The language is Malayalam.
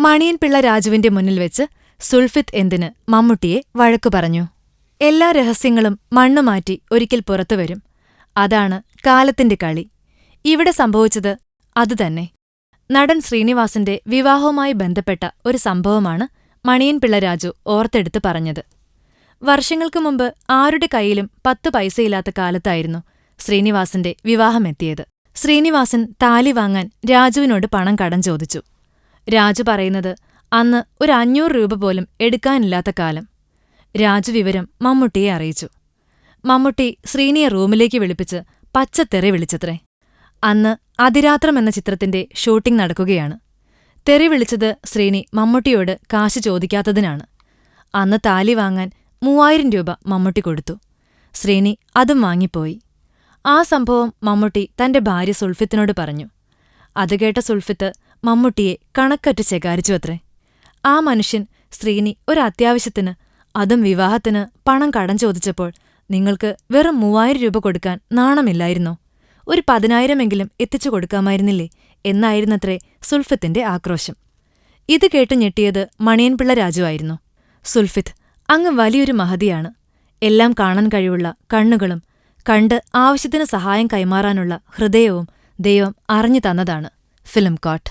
മണിയൻപിള്ള രാജുവിന്റെ മുന്നിൽ വെച്ച് സുൽഫിത്ത് എന്തിന് മമ്മൂട്ടിയെ വഴക്കു പറഞ്ഞു. എല്ലാ രഹസ്യങ്ങളും മണ്ണുമാറ്റി ഒരിക്കൽ പുറത്തുവരും അതാണ് കാലത്തിന്റെ കളി. ഇവിടെ സംഭവിച്ചത് അതുതന്നെ. നടൻ ശ്രീനിവാസിന്റെ വിവാഹവുമായി ബന്ധപ്പെട്ട ഒരു സംഭവമാണ് മണിയൻപിള്ള രാജു ഓർത്തെടുത്ത് പറഞ്ഞത്. വർഷങ്ങൾക്കു മുമ്പ് ആരുടെ കയ്യിലും പത്തു പൈസയില്ലാത്ത കാലത്തായിരുന്നു ശ്രീനിവാസിന്റെ വിവാഹമെത്തിയത്. ശ്രീനിവാസൻ താലി വാങ്ങാൻ രാജുവിനോട് പണം കടം ചോദിച്ചു. രാജു പറയുന്നത് അന്ന് ഒരു അഞ്ഞൂറ് രൂപ പോലും എടുക്കാനില്ലാത്ത കാലം. രാജു വിവരം മമ്മൂട്ടിയെ അറിയിച്ചു. മമ്മൂട്ടി ശ്രീനിയെ റൂമിലേക്ക് വിളിപ്പിച്ച് പച്ചത്തെറി വിളിച്ചത്രേ. അന്ന് അതിരാത്രം എന്ന ചിത്രത്തിന്റെ ഷൂട്ടിംഗ് നടക്കുകയാണ്. തെറി വിളിച്ചത് ശ്രീനി മമ്മൂട്ടിയോട് കാശ് ചോദിക്കാത്തതിനാണ്. അന്ന് താലി വാങ്ങാൻ മൂവായിരം രൂപ മമ്മൂട്ടി കൊടുത്തു. ശ്രീനി അതും വാങ്ങിപ്പോയി. ആ സംഭവം മമ്മൂട്ടി തന്റെ ഭാര്യ സുൽഫിത്തിനോട് പറഞ്ഞു. അത് കേട്ട സുൽഫിത്ത് മമ്മൂട്ടിയെ കണക്കറ്റ് ശകാരിച്ചു അത്രേ ആ മനുഷ്യൻ ശ്രീനി ഒരത്യാവശ്യത്തിന് അതും വിവാഹത്തിന് പണം കടം ചോദിച്ചപ്പോൾ നിങ്ങൾക്ക് വെറും മൂവായിരം രൂപ കൊടുക്കാൻ നാണമില്ലായിരുന്നോ? ഒരു പതിനായിരമെങ്കിലും എത്തിച്ചു കൊടുക്കാമായിരുന്നില്ലേ എന്നായിരുന്നത്രേ സുൽഫിത്തിന്റെ ആക്രോശം. ഇത് കേട്ട് ഞെട്ടിയത് മണിയൻപിള്ള രാജുവായിരുന്നു സുൽഫിത്ത് അങ്ങ് വലിയൊരു മഹതിയാണ്. എല്ലാം കാണാൻ കഴിവുള്ള കണ്ണുകളും കണ്ട് ആവശ്യത്തിന് സഹായം കൈമാറാനുള്ള ഹൃദയവും ദൈവം അറിഞ്ഞു തന്നതാണ് ഫിലിം കോട്ട്.